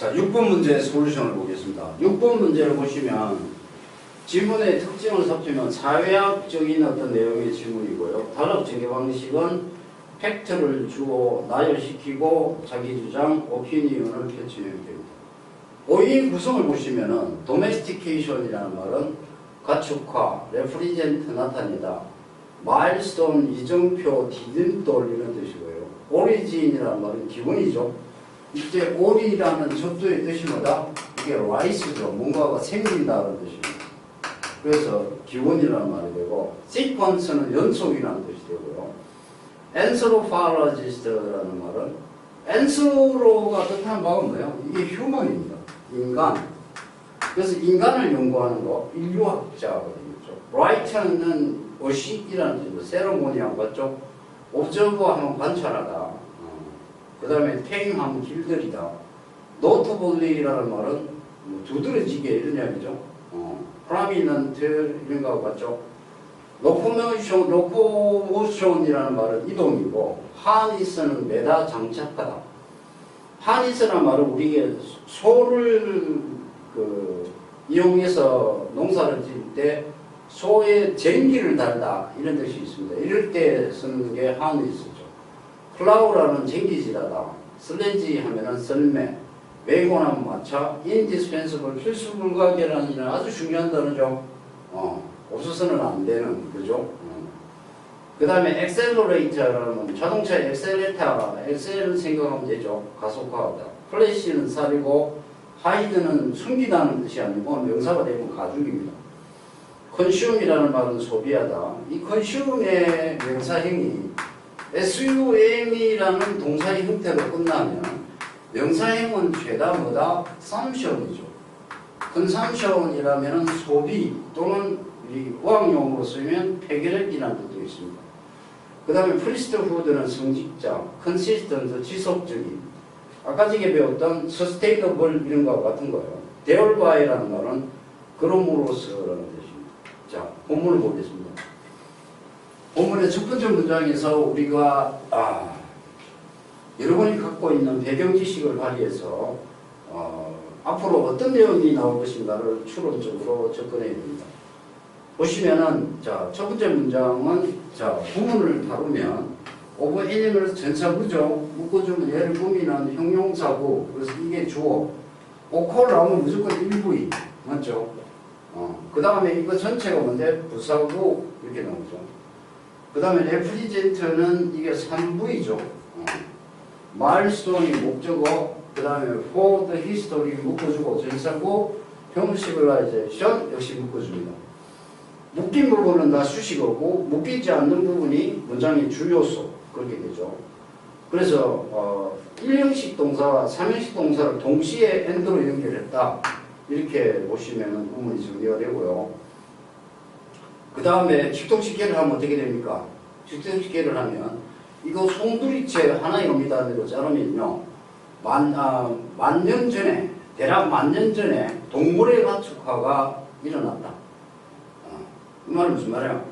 자, 6번 문제 솔루션을 보겠습니다. 6번 문제를 보시면 지문의 특징을 삽지면 사회학적인 어떤 내용의 지문이고요. 단락 전개 방식은 팩트를 주어 나열시키고 자기 주장, 오피니언을 펼치면 됩니다. 오이 구성을 보시면은 도메스티케이션이라는 말은 가축화, 레프리젠트 나타내다, 마일스톤, 이정표, 디딤돌 이런 뜻이고요. 오리진이라는 말은 기본이죠. 이제 오리라는 접두의 뜻이 뭐다? 이게 라이스죠. 뭔가가 생긴다는 뜻입니다. 그래서 기원이라는 말이 되고 시퀀스는 연속이라는 뜻이 되고요. 엔스로팔라지스트라는 말은 엔스로가 뜻하는 바가 뭐예요? 이게 휴먼입니다. 인간. 그래서 인간을 연구하는 거 인류학자가 되겠죠. 라이트는 의식이라는 뜻이고 세로모니하고 같죠. 옵저버하면 관찰하다. 그 다음에 테임하면 길들이다. 노트볼리라는 말은 뭐 두드러지게 이런 이야기죠. 어, 프라미넌트 이런 거하고 같죠. 로코모션, 로코모션이라는 말은 이동이고 하니스는 매다 장착하다. 하니스라는 말은 우리에게 소를 그 이용해서 농사를 지을 때 소의 쟁기를 달다 이런 뜻이 있습니다. 이럴 때 쓰는 게 하니스죠. 플라우라는 쟁기질하다. 슬렌지 하면은 썰매. 웨곤하면 마차. 인디스펜서블 필수 불가결한 일은 아주 중요한 단어죠. 어, 없어서는 안 되는 그죠. 그 다음에 엑셀러레이터라는 자동차 엑셀레터, 엑셀을 생각하면 되죠. 가속화하다. 플래시는 살이고 하이드는 숨기다는 뜻이 아니고 명사가 되면 가죽입니다. 컨슘이라는 말은 소비하다. 이 컨슘의 명사형이 SUM이라는 동사의 형태로 끝나면 명사형은 죄다 뭐다? 썸션이죠. 컨삼션이라면 소비 또는 우리 어학용어로 쓰면 폐결핵이라는 뜻도 있습니다. 그 다음에 프리스트후드는 성직자, 컨시스턴트, 지속적인 아까 전에 배웠던 서스테이너블 이런 거와 같은 거예요. 데얼바이라는 말은 그럼으로써라는 뜻입니다. 자, 본문을 보겠습니다. 본문의 첫 번째 문장에서 우리가 아, 여러분이 갖고 있는 배경 지식을 발휘해서 어, 앞으로 어떤 내용이 나올 것인가를 추론적으로 접근해야 됩니다. 보시면은 자, 첫 번째 문장은 자, 부문을 다루면 오버 애니멀 전사부죠. 묶어주면 얘를 꾸미는 형용사고 그래서 이게 주어. 오콜 나오면 무조건 일부이 맞죠? 어, 그 다음에 이거 전체가 뭔데? 부사고 이렇게 나오죠. 그 다음에 레프리젠트는 이게 3부이죠. 어. 마일스톤이 목적어, 그 다음에 for the history 묶어주고 전사고 병 시빌라이제이션 역시 묶어줍니다. 묶인 부분은 다 수식어고 묶이지 않는 부분이 문장의 주요소 그렇게 되죠. 그래서 어, 1형식 동사와 3형식 동사를 동시에 엔드로 연결했다 이렇게 보시면 부분이 정리가 되고요. 그 다음에 직통식계를 하면 어떻게 됩니까? 직통식계를 하면 이거 송두리째 하나의 의미단으로 자르면요. 만, 아, 만년 전에 대략 만년 전에 동물의 가축화가 일어났다. 어, 이 말은 무슨 말이야?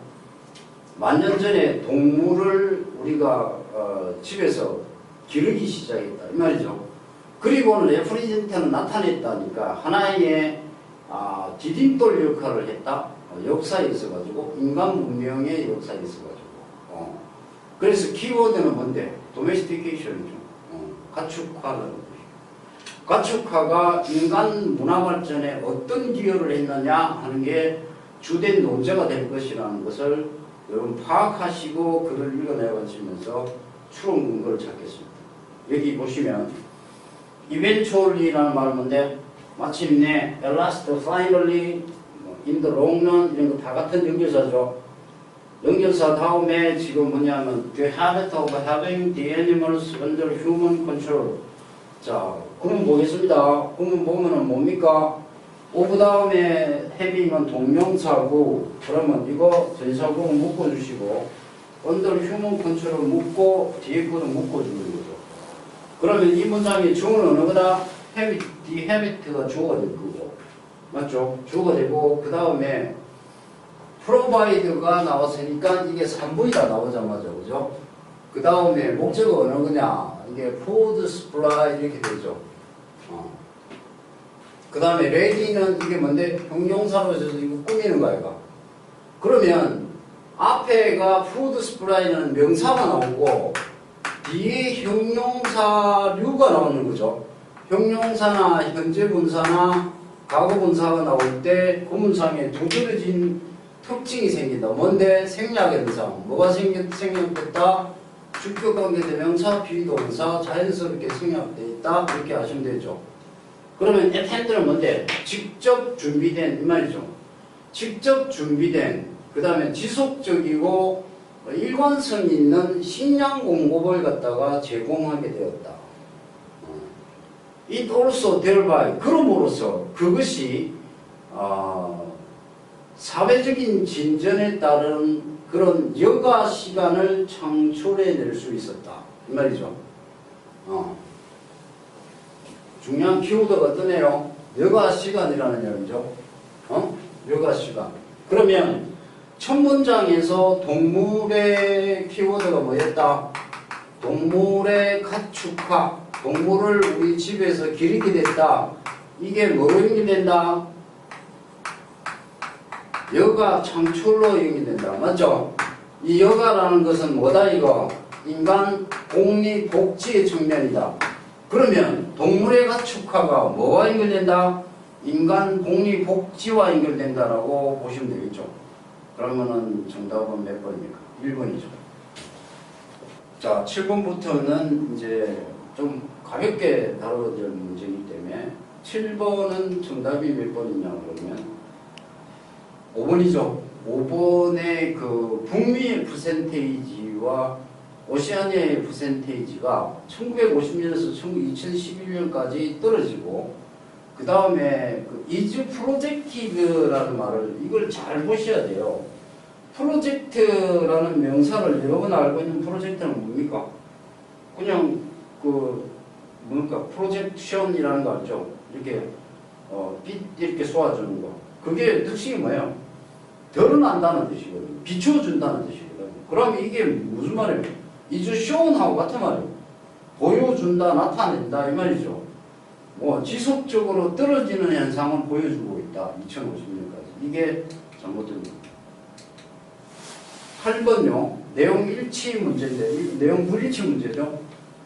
만년 전에 동물을 우리가 어, 집에서 기르기 시작했다. 이 말이죠. 그리고는 레프리젠트는 나타냈다니까 하나의 아, 디딤돌 역할을 했다. 어, 역사에 있어가지고 인간 문명의 역사에 있어가지고. 어. 그래서 키워드는 뭔데? 도메스티케이션이죠. 어. 가축화라는 뜻이죠. 가축화가 인간 문화 발전에 어떤 기여를 했느냐 하는 게 주된 논제가 될 것이라는 것을 여러분 파악하시고 글을 읽어내가시면서 추론 근거를 찾겠습니다. 여기 보시면 eventually라는 말은 뭔데 마침내 at last, finally, long run 이런 거 다 같은 연결사죠. 연결사 다음에 지금 뭐냐면 the habit of having the animals under human control. 자, 구문 보겠습니다. 구문 보면은 뭡니까? 오브 다음에 having은 동명사고 그러면 이거 전사구 묶어주시고 under human control 묶고 뒤에 거는 묶어주는 거죠. 그러면 이 문장의 주어는 어느 거다? habit, the habit가 주어가 될 거고 맞죠? 주어가 되고 그 다음에 provide가 나왔으니까 이게 3부이다 나오자마자 그죠? 그 다음에 목적어 어느 거냐? 이게 food supply 이렇게 되죠. 어. 그 다음에 레디는 이게 뭔데? 형용사로 해서 이거 꾸미는 거야, 이거. 그러면 앞에가 푸드 스프라이는 명사가 나오고 뒤에 형용사류가 나오는 거죠. 형용사나 현재 분사나 과거 분사가 나올 때 구문상에 두드러진 특징이 생긴다. 뭔데? 생략의 현상. 뭐가 생겼, 생략됐다? 주격 관계 대명사, 비동사 자연스럽게 생략돼 있다. 이렇게 하시면 되죠. 그러면 attend는 뭔데? 직접 준비된 이 말이죠. 직접 준비된 그 다음에 지속적이고 일관성 있는 식량 공급을 갖다가 제공하게 되었다. 어. It also thereby 그럼으로써 그것이 어, 사회적인 진전에 따른 그런 여가 시간을 창출해낼 수 있었다. 이 말이죠. 어. 중요한 키워드가 뜨네요. 여가 시간이라는 이야기죠. 어? 여가 시간. 그러면 첫 문장에서 동물의 키워드가 뭐였다? 동물의 가축화. 동물을 우리 집에서 기르게 됐다. 이게 뭐로 연결된다? 여가 창출로 연결된다. 맞죠? 이 여가라는 것은 뭐다 이거? 인간 공리 복지의 측면이다. 그러면 동물의 가축화가 뭐와 연결된다? 인간 공리 복지와 연결된다라고 보시면 되겠죠. 그러면은 정답은 몇 번입니까? 1번이죠. 자, 7번부터는 이제 좀 가볍게 다뤄야 될 문제이기 때문에 7번은 정답이 몇 번이냐 그러면 5번이죠. 5번의 그 북미의 퍼센테이지와 오시아니아의 퍼센테이지가 1950년에서 2011년까지 떨어지고 그 다음에 그 is 프로젝티브라는 말을 이걸 잘 보셔야 돼요. 프로젝트라는 명사를 여러분 알고 있는 프로젝트는 뭡니까? 그냥 그 뭡니까 프로젝션이라는 거 알죠? 이렇게 어, 빛 이렇게 쏘아주는 거. 그게 특징이 뭐예요? 드러난다는 뜻이거든요. 비춰준다는 뜻이거든요. 그럼 이게 무슨 말이에요? 이주 쇼운하고 같은 말이에요. 보여준다, 나타낸다 이 말이죠. 뭐 지속적으로 떨어지는 현상을 보여주고 있다. 2050년까지. 이게 잘못됩니다. 8번요. 내용 일치 문제인데, 이 내용 불일치 문제죠.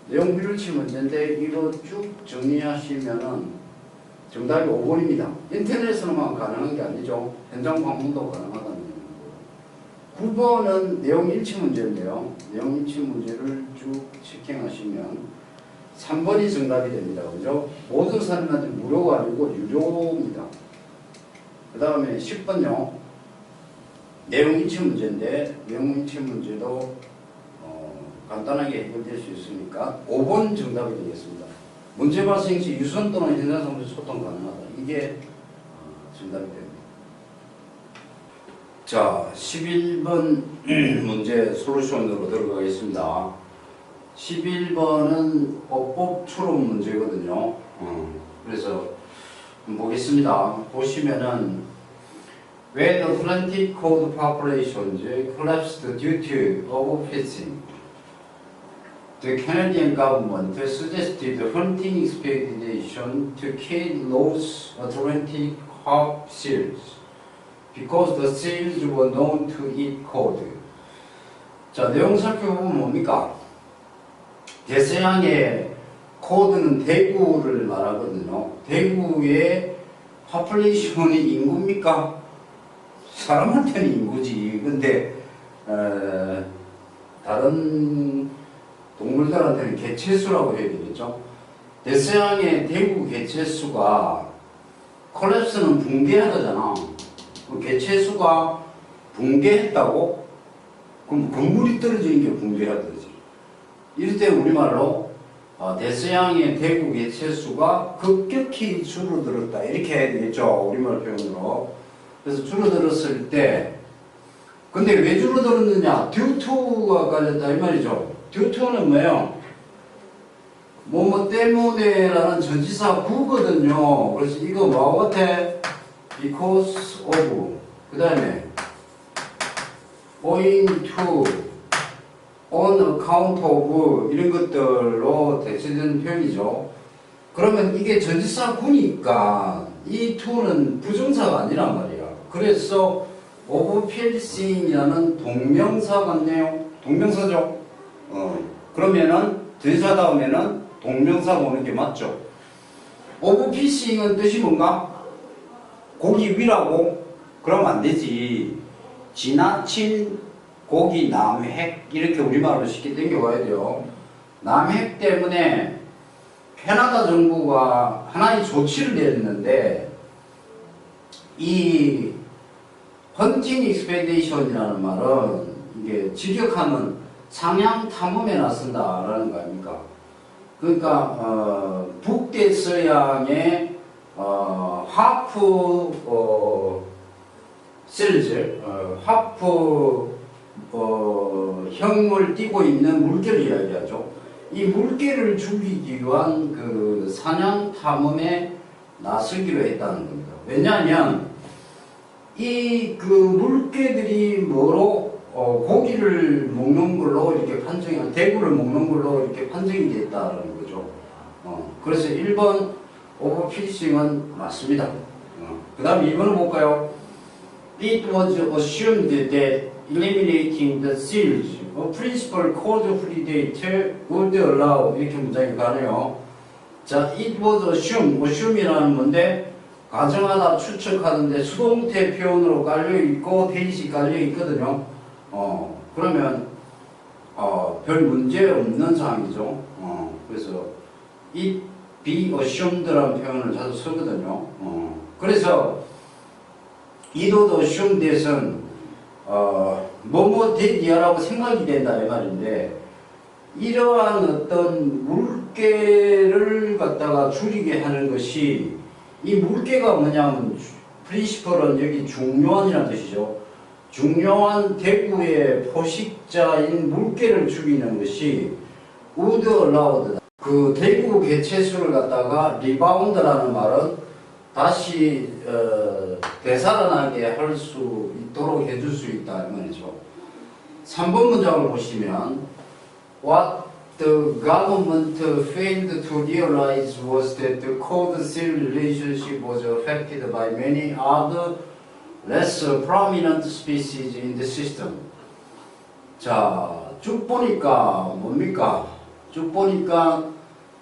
내용 불일치 문제인데, 이거 쭉 정리하시면은 정답이 5번입니다. 인터넷으로만 가능한 게 아니죠. 현장 방문도 가능하다는 얘기고. 9번은 내용 일치 문제인데요. 내용 일치 문제를 쭉 체킹하시면 3번이 정답이 됩니다. 그죠? 모든 사람한테 무료가 아니고 유료입니다. 그 다음에 10번요. 내용 일치 문제인데 내용 일치 문제도 어, 간단하게 해결될 수 있으니까 5번 정답이 되겠습니다. 문제 발생 시 유선 또는 현장 상에서 소통 가능하다. 이게 어, 정답이 됩니다. 자, 11번 문제 솔루션으로 들어가겠습니다. 11번은 어법 추론 문제거든요. 어, 그래서 보겠습니다. 보시면은 When Atlantic cod populations collapsed due to overfishing, the Canadian government suggested hunting expedition to kill those Atlantic carp seals because the seals were known to eat cod. 자, 내용 살펴보면 뭡니까? 대서양의 코드는 대구를 말하거든요. 대구의 파플레이션이 인구입니까? 사람한테는 인구지. 근데 어, 다른 동물들한테는 개체수라고 해야 되겠죠. 대서양의 대구 개체수가 콜랩스는 붕괴하다잖아. 그 개체수가 붕괴했다고? 그럼 건물이 떨어지는 게 붕괴하듯이. 이럴 때 우리말로 어, 대서양의 대구 개체수가 급격히 줄어들었다. 이렇게 해야 되겠죠. 우리말 표현으로. 그래서 줄어들었을 때 근데 왜 줄어들었느냐? 듀투가 깔렸다 이 말이죠. 듀투는 뭐예요? 뭐뭐 때문에라는 전치사 구거든요. 그래서 이거 뭐하고 같아? because of 그 다음에 owing to on account of 이런 것들로 대체된 표현이죠. 그러면 이게 전치사 구니까 이 to는 부정사가 아니란 말이야. 그래서 of piercing이라는 동명사 같네요. 동명사죠. 어, 그러면은 대사 다음에는 동명사가 오는 게 맞죠. piercing은 뜻이 뭔가? 고기 위라고? 그러면 안 되지. 지나친 고기 남획 이렇게 우리말로 쉽게 땡겨와야 돼요. 남획 때문에 캐나다 정부가 하나의 조치를 내렸는데 이 헌팅 익스페디션이라는 말은 이게 직역하면 상향 탐험에 나선다라는 거 아닙니까? 그러니까 어, 북대 서양의 어, 하프 어, 셀즈, 어, 하프 어, 형을 띠고 있는 물개를 이야기하죠. 이 물개를 죽이기 위한 그 사냥 탐험에 나서기로 했다는 겁니다. 왜냐하면 이 그 물개들이 고기를 먹는 걸로 이렇게 판정이 대구를 먹는 걸로 이렇게 판정이 됐다는 거죠. 어, 그래서 1번 오버피싱은 맞습니다. 어, 그 다음 2번을 볼까요? It was assumed that eliminating the seals, a principal cause predator would allow 이렇게 문장이 가네요. 자, it was assumed, assume이라는 건데 가정하다 추측하는데 수동태 표현으로 깔려 있고 대시 깔려 있거든요. 어, 그러면 어, 별 문제 없는 상황이죠. 어, 그래서 it be assumed라는 표현을 자주 쓰거든요. 어, 그래서 이도도 assumed that은 어, 뭐뭐 되디야라고 생각이 된다 이 말인데 이러한 어떤 물개를 갖다가 줄이게 하는 것이 이 물개가 뭐냐면 프린시펄은 여기 중요한이라는 뜻이죠. 중요한 대구의 포식자인 물개를 죽이는 것이 우드 얼라우드 그 대구 개체수를 갖다가 리바운드라는 말은 다시 어, 되살아나게 할 수 있도록 해줄 수 있다 이 말이죠. 3번 문장을 보시면 What the government failed to realize was that the cold seal relationship was affected by many other less prominent species in the system. 자, 쭉 보니까 뭡니까? 쭉 보니까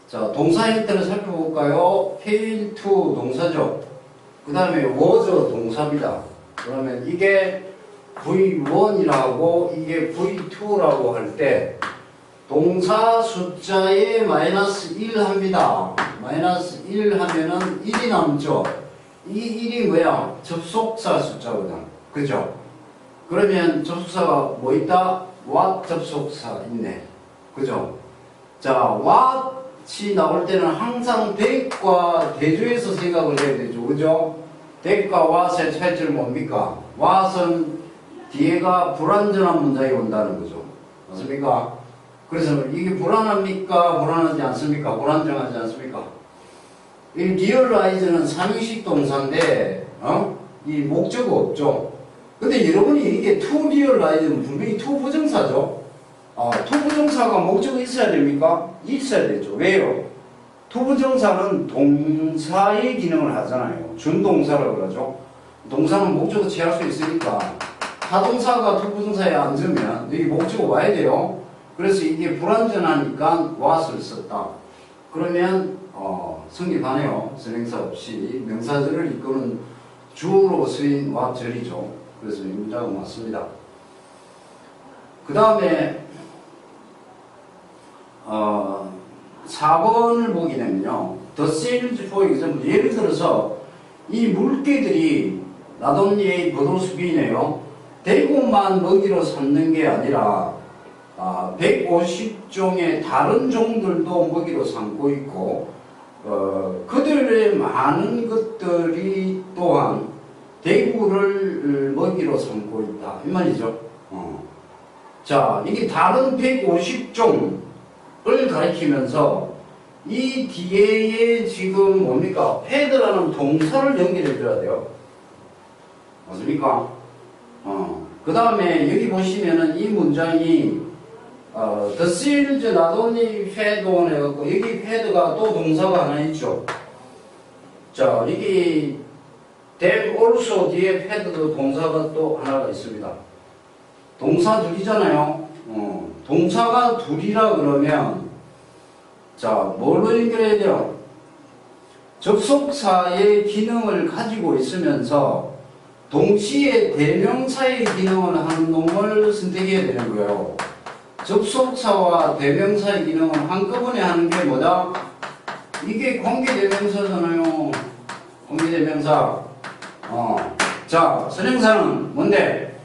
자, 동사 형태를 살펴볼까요? fail to 동사죠. 그 다음에 was 동사입니다. 그러면 이게 V1이라고 이게 V2라고 할 때 동사 숫자에 마이너스 1 합니다. 마이너스 1 하면은 1이 남죠. 이 1이 뭐야? 접속사 숫자거든. 그죠? 그러면 접속사가 뭐 있다? what 접속사 있네. 그죠? 자, what이 나올 때는 항상 that과 대조해서 생각을 해야 되죠. 그죠? that과 what의 차이점은 뭡니까? what은 뒤에가 불완전한 문장이 온다는 거죠. 맞습니까? 그래서 이게 불안합니까? 불안하지 않습니까? 불안정하지 않습니까? 이 리얼라이즈는 삼형식 동사인데, 어? 이 목적어 없죠. 근데 여러분이 이게 to realize는 분명히 to 부정사죠. 어, to 부정사가 목적어 있어야 됩니까? 있어야 되죠. 왜요? to 부정사는 동사의 기능을 하잖아요. 준동사라고 그러죠. 동사는 목적어 취할 수 있으니까 타동사가 to 부정사에 앉으면 여기 목적어 와야 돼요. 그래서 이게 불완전하니까 what을 썼다. 그러면 어, 성립하네요. 선행사 없이 명사절을 이끄는 주로 쓰인 what절이죠. 그래서 이 문장은 맞습니다. 그 다음에 어, 4번을 보게 되면요. The seals for example 예를 들어서 이 물개들이 나돈니의 버도수비네요. 대구만 먹이로 삼는 게 아니라 아, 150종의 다른 종들도 먹이로 삼고 있고 어, 그들의 많은 것들이 또한 대구를 먹이로 삼고 있다 이 말이죠. 어. 자 이게 다른 150종을 가리키면서 이 뒤에 지금 뭡니까 패드라는 동사를 연결해 줘야 돼요. 맞습니까? 어. 그 다음에 여기 보시면은 이 문장이 어, the seals not only fed on 해갖고 여기 fed가 또 동사가 하나 있죠. 자, 이게 댐 also 뒤에 패드도 동사가 또 하나가 있습니다. 동사 둘이잖아요. 어, 동사가 둘이라 그러면 자, 뭘로 연결해야 돼요? 접속사의 기능을 가지고 있으면서 동시에 대명사의 기능을 하는 놈을 선택해야 되는 거예요. 접속사와 대명사의 기능을 한꺼번에 하는 게 뭐다? 이게 관계대명사잖아요. 관계대명사. 어. 자, 선행사는 뭔데?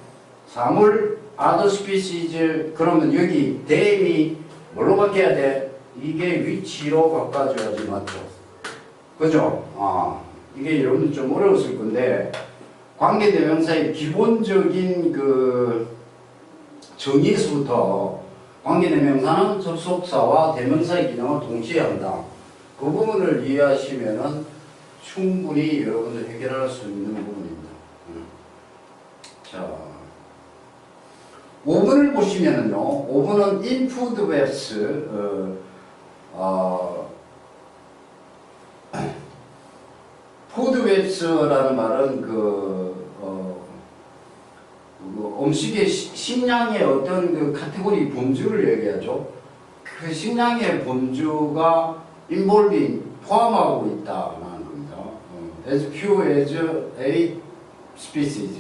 사물, species. 그러면 여기 대임이 뭘로 바뀌어야 돼? 이게 위치로 바꿔줘야지, 맞죠? 그죠? 아, 이게 여러분 좀 어려웠을 건데, 관계대명사의 기본적인 그 정의에서부터 관계대명사는 접속사와 대명사의 기능을 동시에 한다. 그 부분을 이해하시면은 충분히 여러분들 해결할 수 있는 부분입니다. 음. 자, 5번을 보시면은요, 5번은 input webs, 어, 어, 푸드 웹스라는 말은 그, 어, 그 음식의 시- 식량의 어떤 그 카테고리 범주를 얘기하죠. 그 식량의 범주가 involving 포함하고 있다는 겁니다. 어, as few as eight species.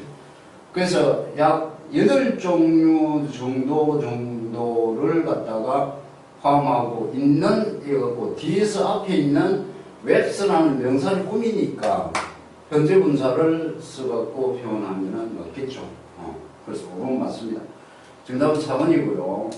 그래서 약 8종류 정도 정도를 갖다가 포함하고 있는 이거고 뒤에서 앞에 있는 웹스라는 명사를 꾸미니까 현재 분사를 써갖고 표현하면은 맞겠죠. 어, 그래서 5번 맞습니다. 정답은 4번이고요. 음.